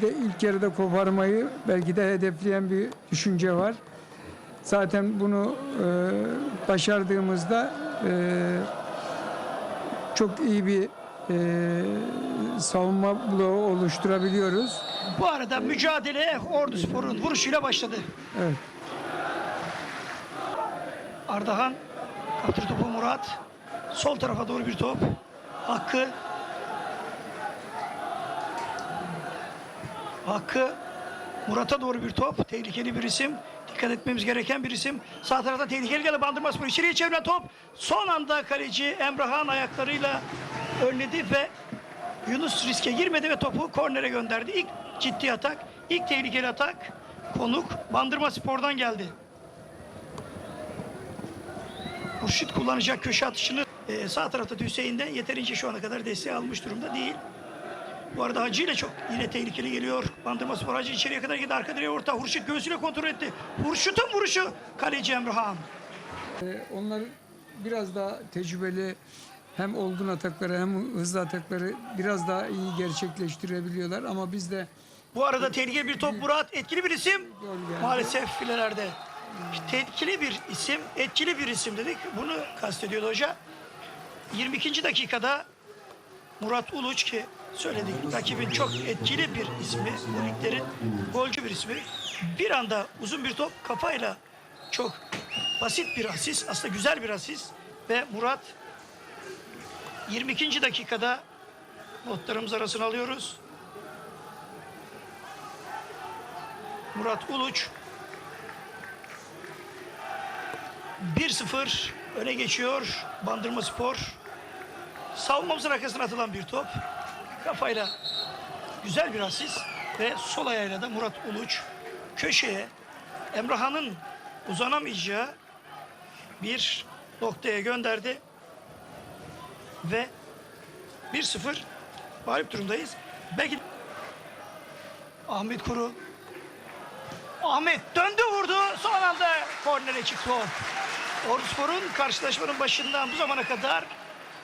De ilk yarıda koparmayı belki de hedefleyen bir düşünce var. Zaten bunu e, başardığımızda e, çok iyi bir e, savunma bloğu oluşturabiliyoruz. Bu arada mücadele Ordu Spor'un vuruşuyla başladı. Evet. Ardahan kaptır topu Murat. Sol tarafa doğru bir top. Hakkı. Hakkı. Murat'a doğru bir top. Tehlikeli bir isim. Dikkat etmemiz gereken bir isim. Sağ tarafta tehlikeli geldi Bandırma Spor. İçeriye çevrilen top. Son anda kaleci Emrahan ayaklarıyla önledi ve Yunus riske girmedi ve topu kornere gönderdi. İlk ciddi atak, ilk tehlikeli atak konuk Bandırma Spor'dan geldi. Hurşit kullanacak köşe atışını e, sağ tarafta Hüseyin'den yeterince şu ana kadar desteği almış durumda değil. Bu arada Hacı ile çok yine tehlikeli geliyor. Bandırma Spor Hacı içeriye kadar gitti. Arka direğe orta. Hurşit göğsüyle kontrol etti. Hurşit'in vuruşu. Kaleci Emrah'an. E, onlar biraz daha tecrübeli hem olgun atakları hem hızlı atakları biraz daha iyi gerçekleştirebiliyorlar ama biz de Bu arada tehlikeli bir top Murat. Etkili bir isim. Maalesef filelerde. Tehlikeli bir isim, etkili bir isim dedik. Bunu kastediyordu hoca. 22. dakikada Murat Uluç ki söyledik rakibin çok etkili bir ismi, bu liglerin golcü bir ismi. Bir anda uzun bir top kafayla çok basit bir asist, aslında güzel bir asist ve Murat 22. dakikada notlarımız arasına alıyoruz. Murat Uluç 1-0 öne geçiyor Bandırma Spor. Savunmamızın arkasına atılan bir top. Kafayla güzel bir asist ve sol ayağıyla da Murat Uluç köşeye Emraha'nın uzanamayacağı bir noktaya gönderdi. Ve 1-0 mağlup durumdayız. Belki Ahmet Kuru Ahmet döndü vurdu. Son anda kornere çıktı o. Orduspor'un karşılaşmanın başından bu zamana kadar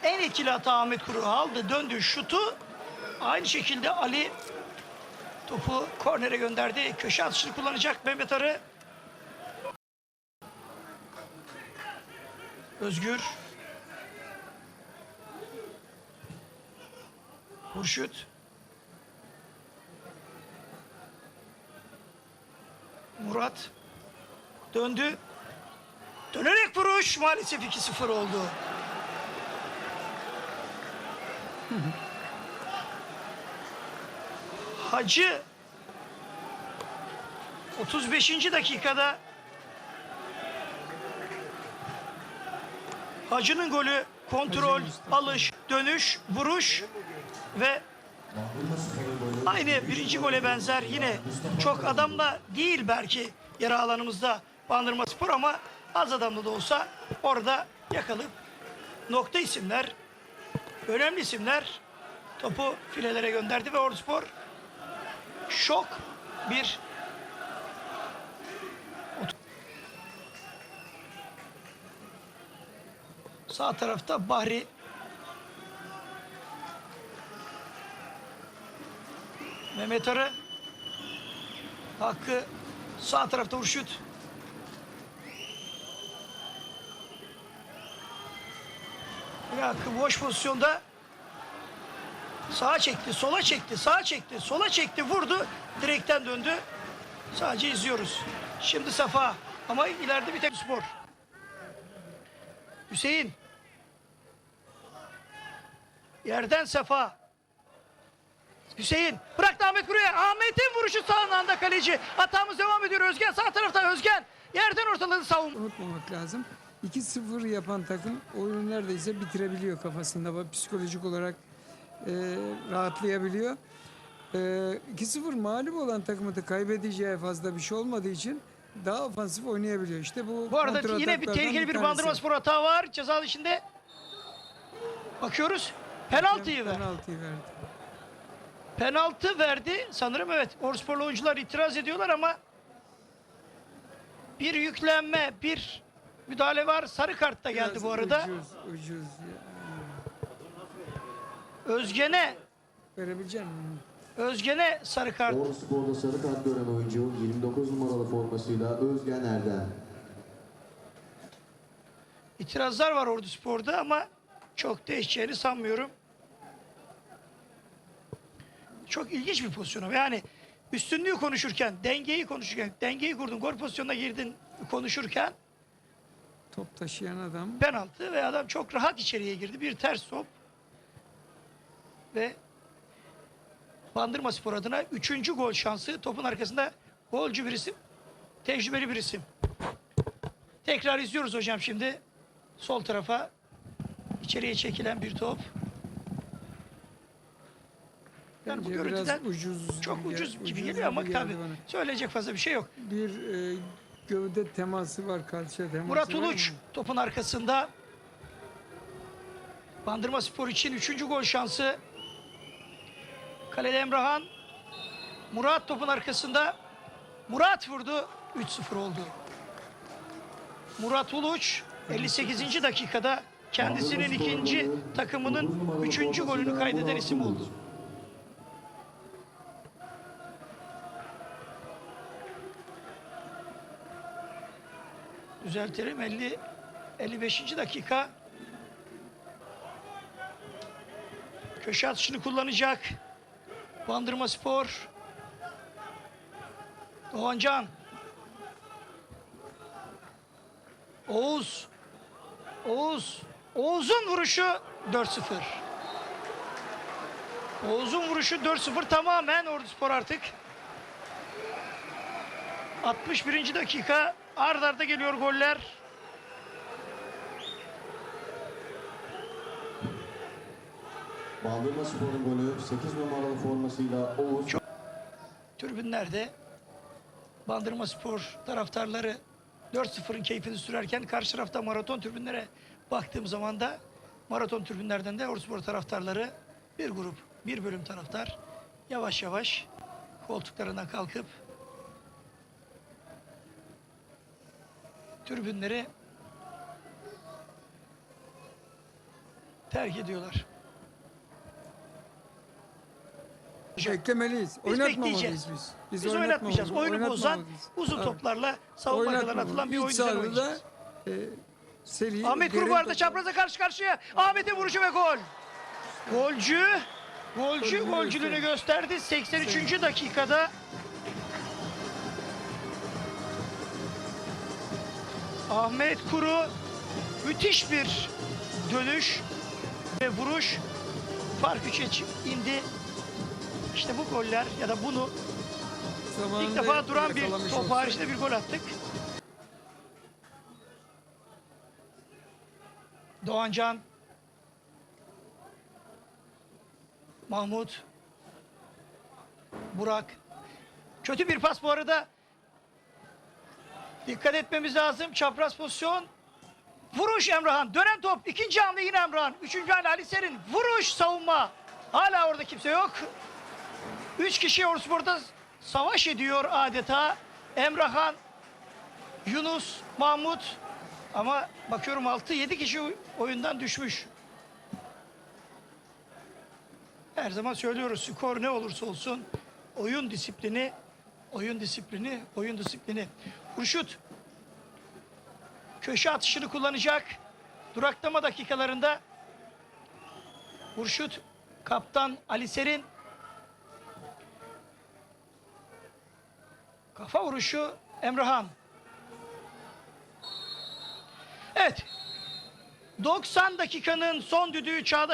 en etkili hata Ahmet Kuru aldı. Döndü şutu. Aynı şekilde Ali topu kornere gönderdi. Köşe atışını kullanacak Mehmet Arı. Özgür. Hurşut. Murat döndü. Dönerek vuruş maalesef 2-0 oldu. Hacı 35. dakikada Hacı'nın golü kontrol, alış, dönüş, vuruş ve Aynı birinci gole benzer yine çok adamla değil belki yarı alanımızda Bandırma Spor ama az adamlı da olsa orada yakalıp nokta isimler, önemli isimler topu filelere gönderdi ve Ordu Spor şok bir sağ tarafta Bahri Mehmet Arı. Hakkı sağ tarafta Urşut. Hakkı boş pozisyonda sağa çekti, sola çekti, sağa çekti, sola çekti, vurdu. Direkten döndü. Sadece izliyoruz. Şimdi Safa ama ileride bir tek spor. Hüseyin. Yerden Safa. Hüseyin bıraktı Ahmet buraya. Ahmet'in vuruşu sağından kaleci. Hatamız devam ediyor Özgen. Sağ tarafta Özgen. Yerden ortaladı savunma. unutmamak lazım. 2-0 yapan takım oyunu neredeyse bitirebiliyor kafasında. Psikolojik olarak e, rahatlayabiliyor. E, 2-0 mağlup olan takımı da kaybedeceği fazla bir şey olmadığı için daha ofansif oynayabiliyor. İşte bu Bu arada yine bir tehlikeli bir tanesi. bandırma spor hata var. Ceza içinde. Bakıyoruz. Penaltıyı ver. Penaltıyı verdi. Penaltı verdi. Sanırım evet. Orsporlu oyuncular itiraz ediyorlar ama bir yüklenme, bir müdahale var. Sarı kart da geldi Biraz bu arada. Ucuz, ucuz. ya. Özgen'e Verebilecek miyim? Özgen'e sarı kart. Ordu Spor'da sarı kart gören oyuncu 29 numaralı formasıyla Özgen Erdem. İtirazlar var Ordu Spor'da ama çok değişeceğini sanmıyorum. Çok ilginç bir pozisyon ama yani üstünlüğü konuşurken, dengeyi konuşurken, dengeyi kurdun, gol pozisyonuna girdin konuşurken Top taşıyan adam. penaltı ve adam çok rahat içeriye girdi. Bir ters top ve Bandırma Spor adına üçüncü gol şansı. Topun arkasında golcü bir isim, tecrübeli bir isim. Tekrar izliyoruz hocam şimdi. Sol tarafa içeriye çekilen bir top. Yani bu Bence biraz görüntüden ucuz. çok ucuz gibi ucuz geliyor ama tabii bana. söyleyecek fazla bir şey yok. Bir e, gövde teması var, kalça teması Murat var Uluç ama topun arkasında. Bandırma Spor için üçüncü gol şansı. Kalede Emrahan. Murat topun arkasında. Murat vurdu. 3-0 oldu. Murat Uluç 58. dakikada kendisinin ikinci takımının 9 numaralı üçüncü golünü kaydeden isim oldu. Düzeltelim 50 55. dakika. Köşe atışını kullanacak. Bandırma Spor. Doğancan. Oğuz. Oğuz. Oğuz'un vuruşu 4-0. Oğuz'un vuruşu 4-0 tamamen Ordu Spor artık. 61. dakika ard arda geliyor goller. Bandırma Spor'un golü 8 numaralı formasıyla Oğuz. Tribünlerde Bandırma Spor taraftarları 4-0'ın keyfini sürerken karşı tarafta maraton tribünlere baktığım zaman da maraton tribünlerden de Orduspor taraftarları bir grup, bir bölüm taraftar yavaş yavaş koltuklarından kalkıp tribünleri terk ediyorlar. Beklemeliyiz. Biz Oynatmamalıyız bekleyeceğiz. biz. Biz, oynatmamalıyız, oynatmayacağız. Oyunu bozan oynatmamalıyız. uzun Evet. toplarla savunma Oynatmamalıyız. atılan bir İç oyun düzeni sahada oynayacağız. e, seri, Ahmet derin Kurban'da toplar- çapraza karşı karşıya. Ahmet'in vuruşu ve gol. Golcü, golcü Golcü golcülüğünü gösterdi. 83. dakikada Ahmet Kuru müthiş bir dönüş ve vuruş. Fark 3'e çı- indi. İşte bu goller ya da bunu ilk Zamanında defa duran bir top haricinde bir gol attık. Doğancan Mahmut Burak Kötü bir pas bu arada. Dikkat etmemiz lazım. Çapraz pozisyon. Vuruş Emrahan. Dönen top. İkinci hamle yine Emrahan. Üçüncü hamle Ali Serin. Vuruş savunma. Hala orada kimse yok. Üç kişi Orspor'da savaş ediyor adeta. Emrahan, Yunus, Mahmut. Ama bakıyorum 6-7 kişi oy- oyundan düşmüş. Her zaman söylüyoruz skor ne olursa olsun oyun disiplini, oyun disiplini, oyun disiplini. Kurşut köşe atışını kullanacak. Duraklama dakikalarında Kurşut kaptan Ali Serin Kafa vuruşu Emrahan. Evet. 90 dakikanın son düdüğü Çağdaş